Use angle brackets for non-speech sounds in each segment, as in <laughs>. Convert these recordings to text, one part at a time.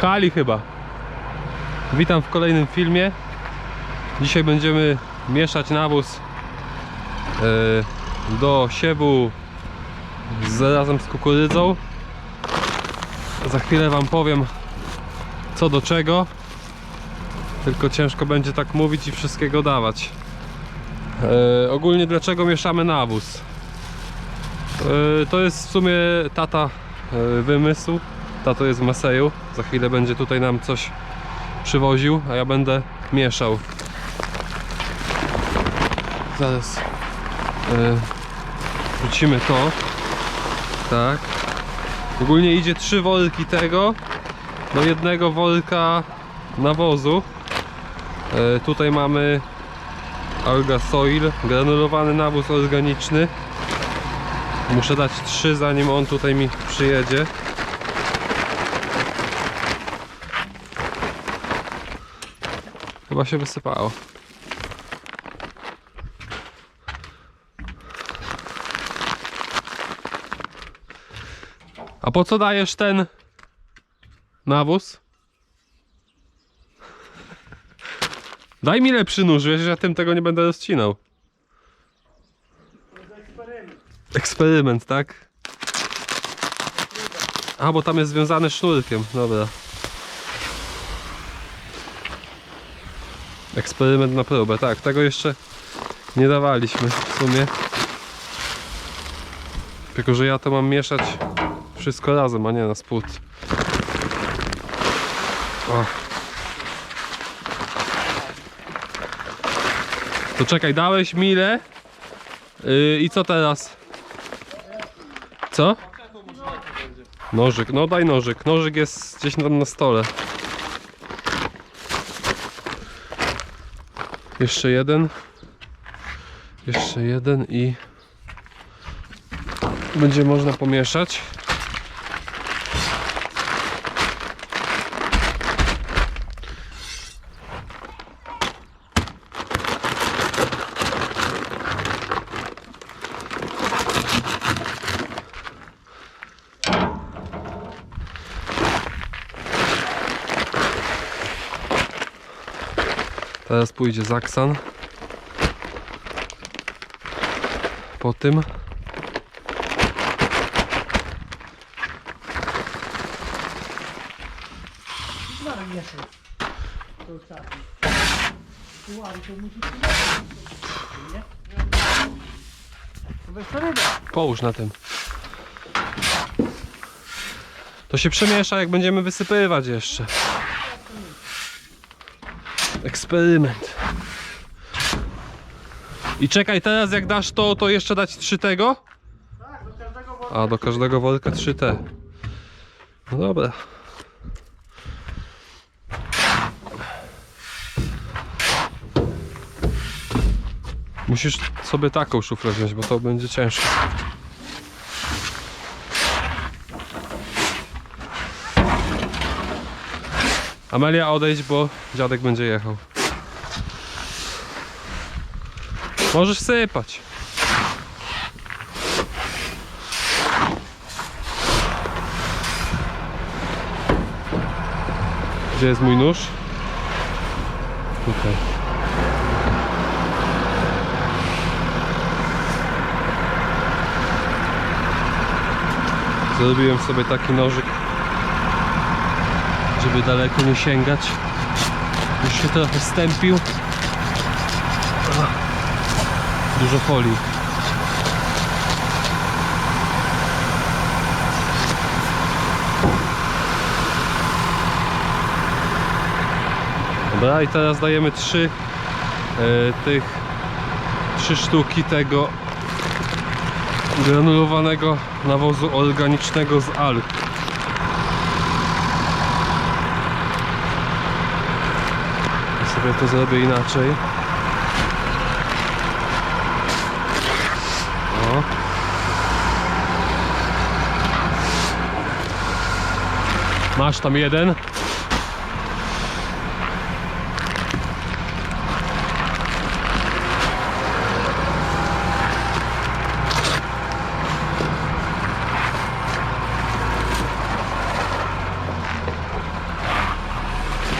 Pchali chyba. Witam w kolejnym filmie. Dzisiaj będziemy mieszać nawóz e, do siewu razem z kukurydzą. Za chwilę Wam powiem co do czego. Tylko ciężko będzie tak mówić i wszystkiego dawać. E, ogólnie dlaczego mieszamy nawóz? E, to jest w sumie tata wymysł. Tato jest w Maseju. Za chwilę będzie tutaj nam coś przywoził, a ja będę mieszał. Zaraz e, wrzucimy to. Tak. Ogólnie idzie trzy worki tego do jednego worka nawozu. E, tutaj mamy Alga Soil, granulowany nawóz organiczny. Muszę dać trzy zanim on tutaj mi przyjedzie. Chyba się wysypało. A po co dajesz ten nawóz? Daj mi lepszy nóż, wiesz, że ja tym tego nie będę rozcinał. Eksperyment, tak? A, bo tam jest związany sznurkiem, dobra. Eksperyment na próbę, tak, tego jeszcze nie dawaliśmy w sumie. Tylko, że ja to mam mieszać wszystko razem, a nie na spód. O. To czekaj, dałeś mile yy, i co teraz? Co? Nożyk, no daj nożyk. Nożyk jest gdzieś tam na stole. Jeszcze jeden. Jeszcze jeden i będzie można pomieszać. Teraz pójdzie Zaksan. Po tym. Połóż na tym. To się przemiesza jak będziemy wysypywać jeszcze. Eksperyment. I czekaj, teraz jak dasz to, to jeszcze dać trzy tego? Tak, do każdego worka. A do każdego worka 3T. No dobra. Musisz sobie taką szuflę wziąć, bo to będzie ciężko. Amelia odejdź, bo dziadek będzie jechał. Możesz sypać. Gdzie jest mój nóż? Tutaj. Zrobiłem sobie taki nożyk, żeby daleko nie sięgać. Już się trochę stępił. Dużo folii. Dobra, i teraz dajemy trzy e, tych trzy sztuki tego granulowanego nawozu organicznego z alg. Sobie to zrobię inaczej. O. Masz tam jeden.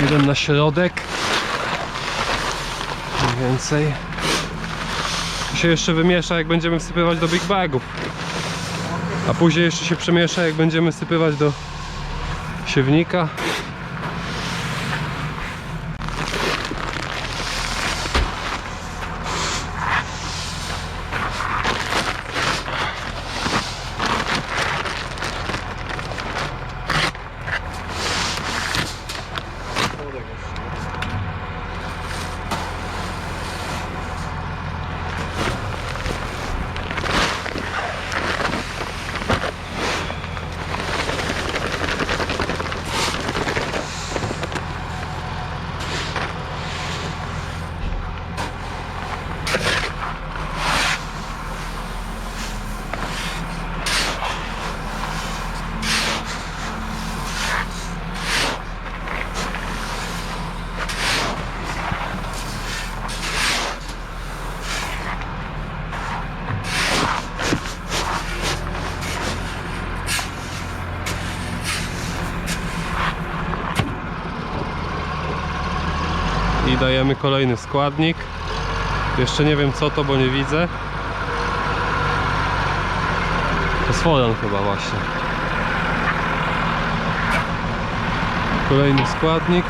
Jeden na środek. Więcej. To się jeszcze wymiesza jak będziemy wsypywać do big bagów. A później jeszcze się przemiesza jak będziemy wsypywać do siewnika. Dajemy kolejny składnik. Jeszcze nie wiem co to, bo nie widzę. Fosforan chyba właśnie. Kolejny składnik.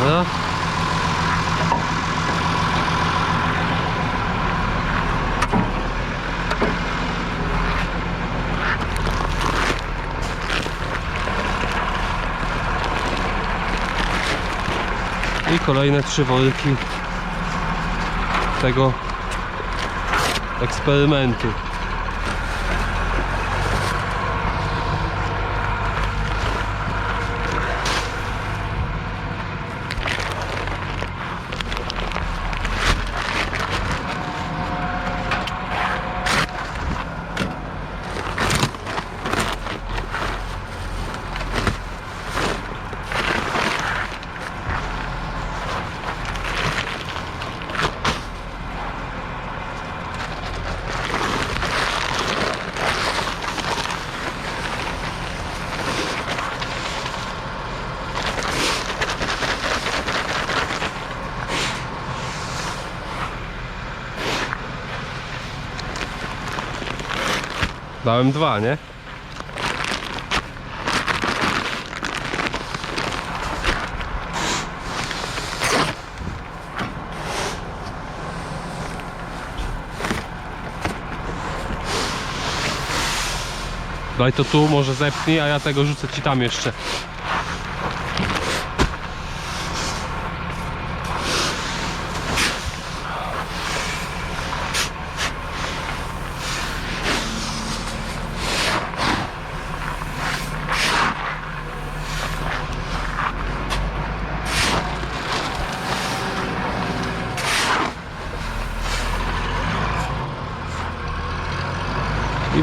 Dobra. I kolejne trzy worki tego eksperymentu. Dałem dwa, nie? Daj to tu, może zepnij, a ja tego rzucę ci tam jeszcze.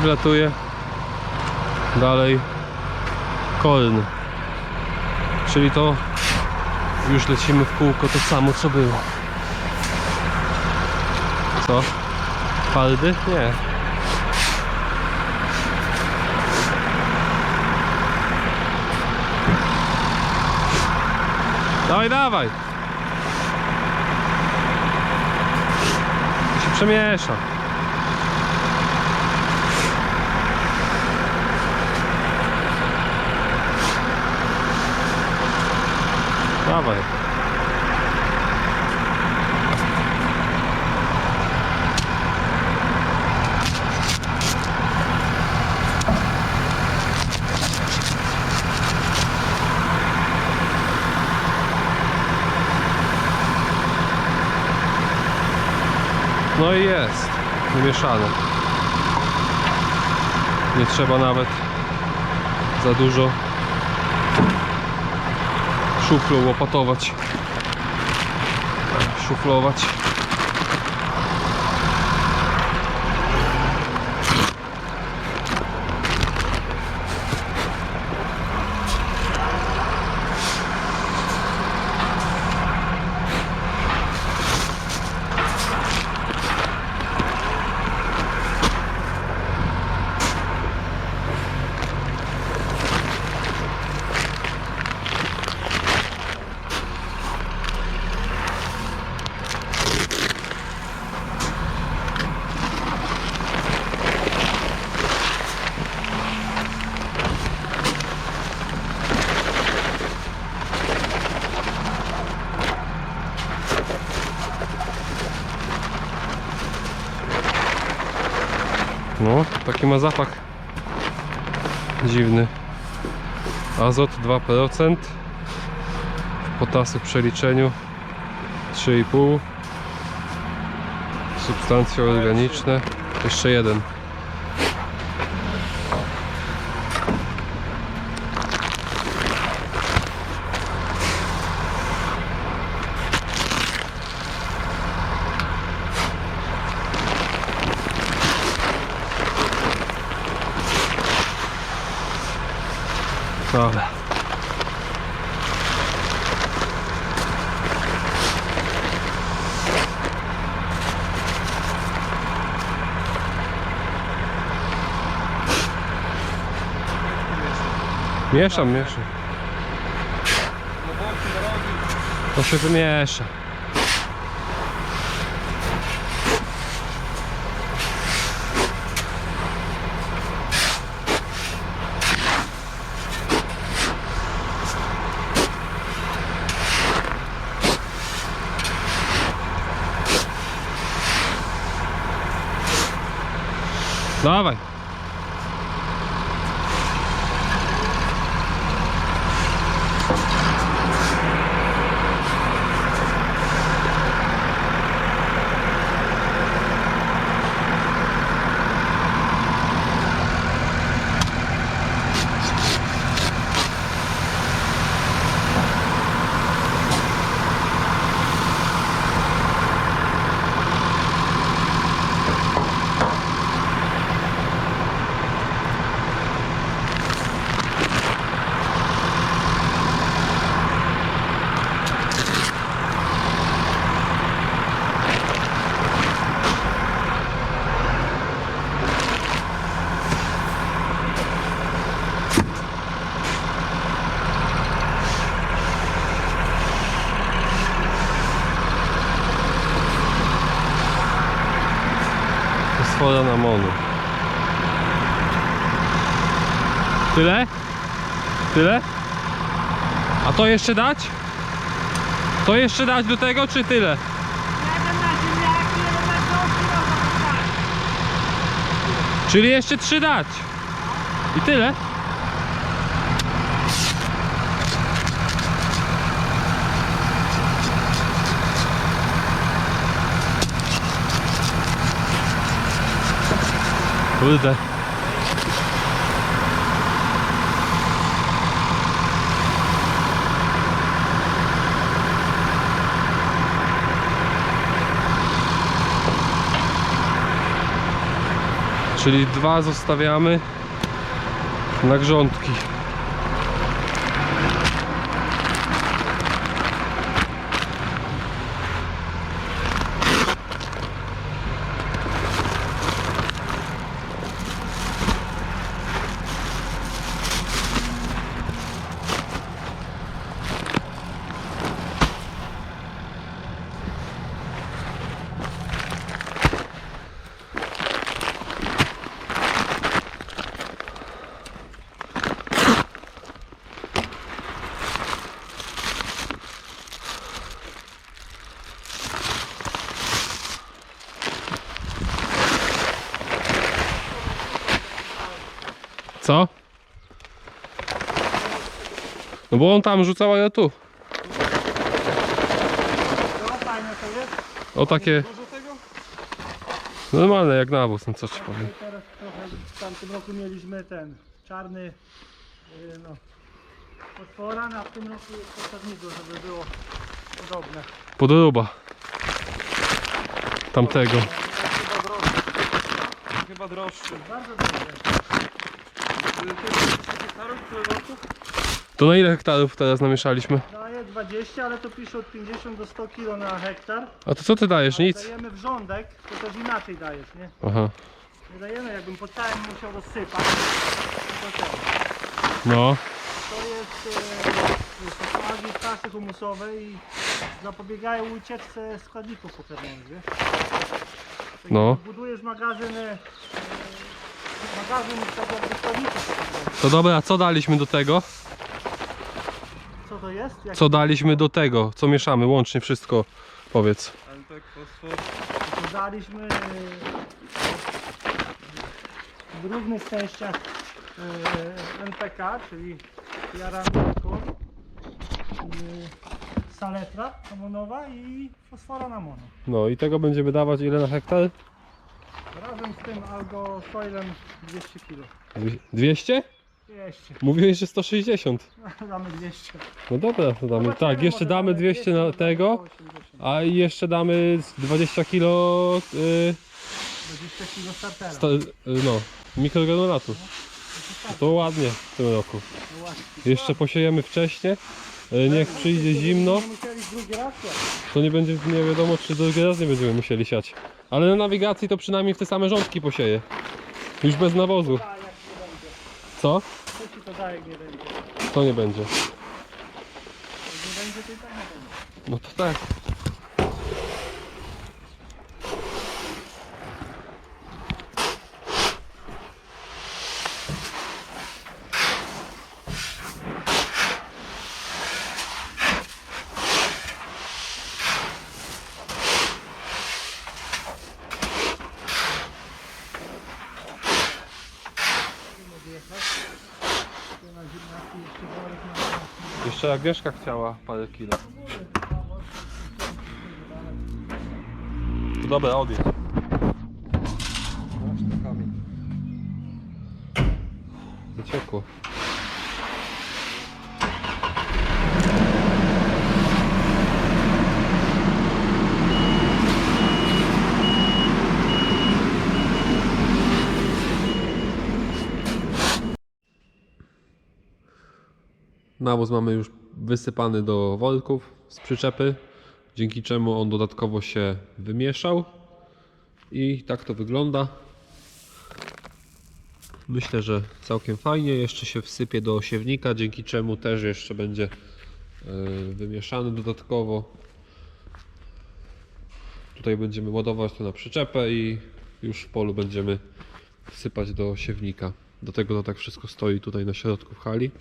Wlatuje dalej koln. Czyli to już lecimy w kółko to samo co było. Co? Faldy? Nie. Dawaj, dawaj! To się przemiesza. Dawaj. No i jest. Wymieszane. Nie trzeba nawet za dużo szuflą łopatować. Szuflować. No, taki ma zapach dziwny. Azot 2%. Potasy w przeliczeniu 3,5. Substancje organiczne. Jeszcze jeden. Dobra. Mieszam, mieszam. To się wymiesza. Dawaj. Fosfora na monu. Tyle? Tyle? A to jeszcze dać? To jeszcze dać do tego, czy tyle? Czyli jeszcze trzy dać. I tyle? Kurde. Czyli dwa zostawiamy na grządki. Co? No bo on tam rzucał, a ja tu. No fajne to jest. O takie Dużo tego? normalne jak nawóz, no co ci powiem. I teraz trochę w tamtym roku mieliśmy ten czarny yy, no fosfora, a w tym roku jest osadniku, żeby było podobne. Podróba. Tamtego. Chyba droższy. Chyba droższy. Bardzo dobre. Hektarów, tyle roku? To na ile hektarów teraz namieszaliśmy? Daje 20, ale to pisze od 50 do 100 kg na hektar. A to co ty dajesz? Ale Nic? Dajemy wrządek, to też inaczej dajesz, nie? Aha. Nie dajemy, jakbym po całym musiał rozsypać. To, to, No. to jest e, kasy humusowej i zapobiegają ucieczce składników pokarmowych, wiesz? Tak No. jak Budujesz magazyn, e, składników pokarmowych. To dobra, co daliśmy do tego? Co to jest? Jak Co daliśmy do tego? Co mieszamy? Łącznie wszystko. Powiedz. Ale tak fosfor. w równych częściach e, NPK, czyli jaraniku, e, saletra amonowa i fosfora na mono. No i tego będziemy dawać ile na hektar? Razem z tym algo soilem 200 kg. Dwie- 200? 200. Mówiłeś, że 160. <laughs> Damy 200. No dobra, to damy. Zobaczymy, Tak, jeszcze może damy 200 na tego, 80. a i jeszcze damy z 20 kg y, 20 kg startera. sta, y, no, mikrogranulatu. To ładnie w tym roku. No właśnie. Jeszcze posiejemy wcześniej. Y, Niech przyjdzie zimno, to nie będzie nie wiadomo czy drugi raz nie będziemy musieli siać. Ale na nawigacji to przynajmniej w te same rządki posieje. Już bez nawozu. Co? Ci to nie będzie? To nie będzie. No to tak. Tu na ziemniaki jeszcze worek na Jeszcze Agnieszka chciała parę kilo. To dobra, odjedź. Wyciekło. Nawóz mamy już wysypany do worków z przyczepy, dzięki czemu on dodatkowo się wymieszał. I tak to wygląda. Myślę, że całkiem fajnie. Jeszcze się wsypie do siewnika, dzięki czemu też jeszcze będzie e, wymieszany dodatkowo. Tutaj będziemy ładować to na przyczepę i już w polu będziemy sypać do siewnika. Do tego to tak wszystko stoi tutaj na środku w hali.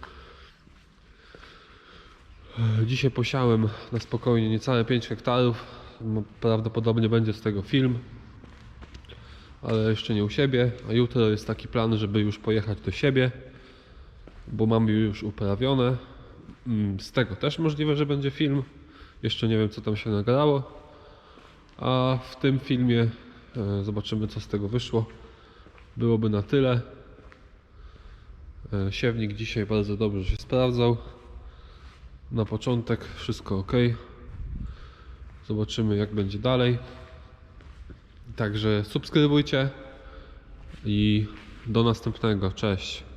Dzisiaj posiałem na spokojnie niecałe 5 hektarów. No, Prawdopodobnie będzie z tego film, ale jeszcze nie u siebie. A jutro jest taki plan, żeby już pojechać do siebie, bo mam już uprawione. Mm, Z tego też możliwe, że będzie film. Jeszcze nie wiem, co tam się nagrało. A w tym filmie e, zobaczymy, co z tego wyszło. Byłoby na tyle. E, Siewnik dzisiaj bardzo dobrze się sprawdzał. Na początek wszystko ok. Zobaczymy jak będzie dalej. Także subskrybujcie i do następnego. Cześć.